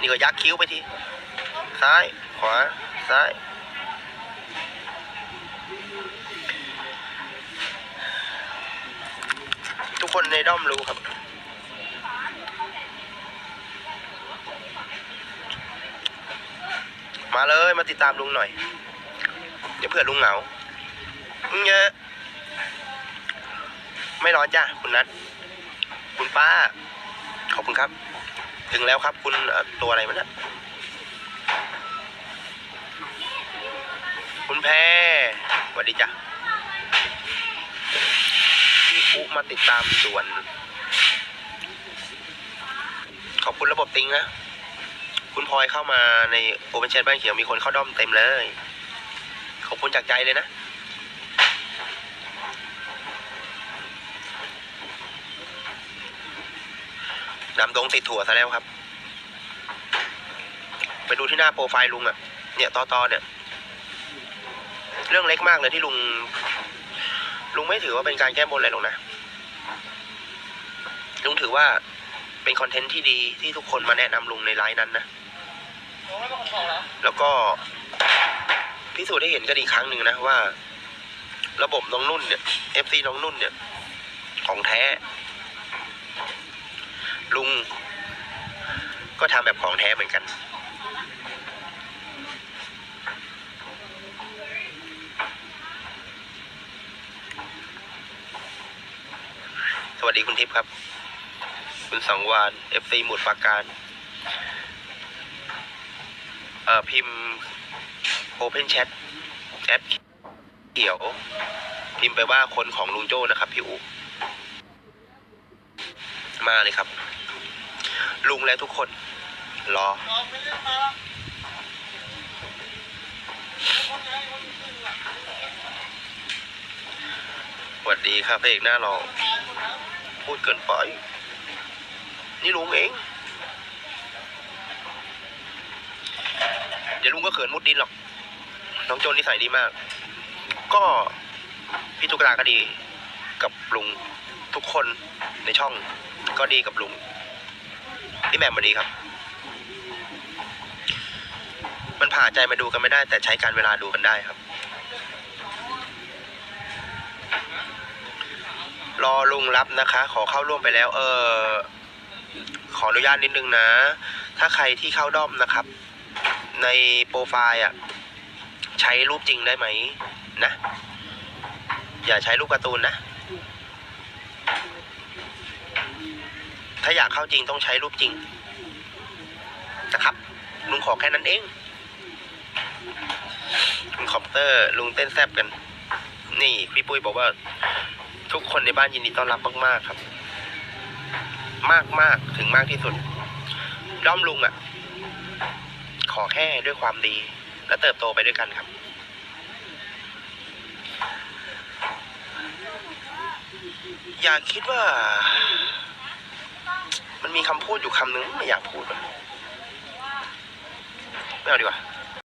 นี่ก็ยักคิ้วไปที ซ้าย ขวา ซ้าย ทุกคนในด้อมรู้ครับ มาเลยมาติดตามลุงหน่อย เดี๋ยวเผื่อลุงเหงาเยอะไม่ร้อนจ้ะ คุณนัท คุณป้า ขอบคุณครับ ถึงแล้วครับคุณตัวอะไรมันนะคุณแพรสวัสดีจ้ะพี่อุมาติดตามด่วน ขอบคุณระบบติงนะ คุณพลอยเข้ามาในโอเปนแชทบ้านเขียวมีคนเข้าด้อมเต็มเลย ขอบคุณจากใจเลยนะดำดงติดถั่วซะแล้วครับ ไปดูที่หน้าโปรไฟล์ลุงอะ่ะเนี่ยตอตอเนี่ย เรื่องเล็กมากเลยที่ลุง ลุงไม่ถือว่าเป็นการแก้บนอะไรหรอกนะ ลุงถือว่าเป็นคอนเทนต์ที่ดีที่ทุกคนมาแนะนำลุงในไลน์นั้นนะ แล้วก็พิสูจน์ได้เห็นกันอีกครั้งหนึ่งนะว่า ระบบน้องนุ่นเนี่ย FC น้องนุ่นเนี่ย ของแท้ ลุง ก็ทำแบบของแท้เหมือนกัน วัสดีคุณทิพย์ครับ คุณสังวาน FC หมุดปากการเอ่อพิมพ์ Open Chat แอปเขียว พิมพ์ไปว่าคนของลุงโจ้นะครับพี่อุมาเลยครับ ลุงและทุกคน รอ สวัสดีครับพระเอกหน้ารอ พูดเกินไป นี่ลุงเอง เดี๋ยวลุงก็เขินมุดดินหรอก น้องโจนนิสัยดีมาก ก็พี่ตุ๊กตาก็ดีกับลุงทุกคนในช่องก็ดีกับลุงพี่แหม่มมาดีครับ มันผ่าใจมาดูกันไม่ได้ แต่ใช้การเวลาดูกันได้ครับ รอลุงรับนะคะ ขอเข้าร่วมไปแล้ว เออขออนุญาตนิดนึงนะ ถ้าใครที่เข้าด้อมนะครับ ในโปรไฟล์อะ ใช้รูปจริงได้ไหมนะ อย่าใช้รูปการ์ตูนนะ ถ้าอยากเข้าจริงต้องใช้รูปจริง นะครับลุงขอแค่นั้นเองคอมเตอร์ลุงเต้นแซบกัน นี่พี่ปุ้ยบอกว่า ทุกคนในบ้านยินดีต้อนรับมาก ๆ ครับ มากมากถึงมากที่สุดด้อมลุงอะ ขอแค่ด้วยความดี และเติบโตไปด้วยกันครับ อย่าคิดว่า มันมีคำพูดอยู่คำนึงไม่อยากพูดไม่เอาดีกว่า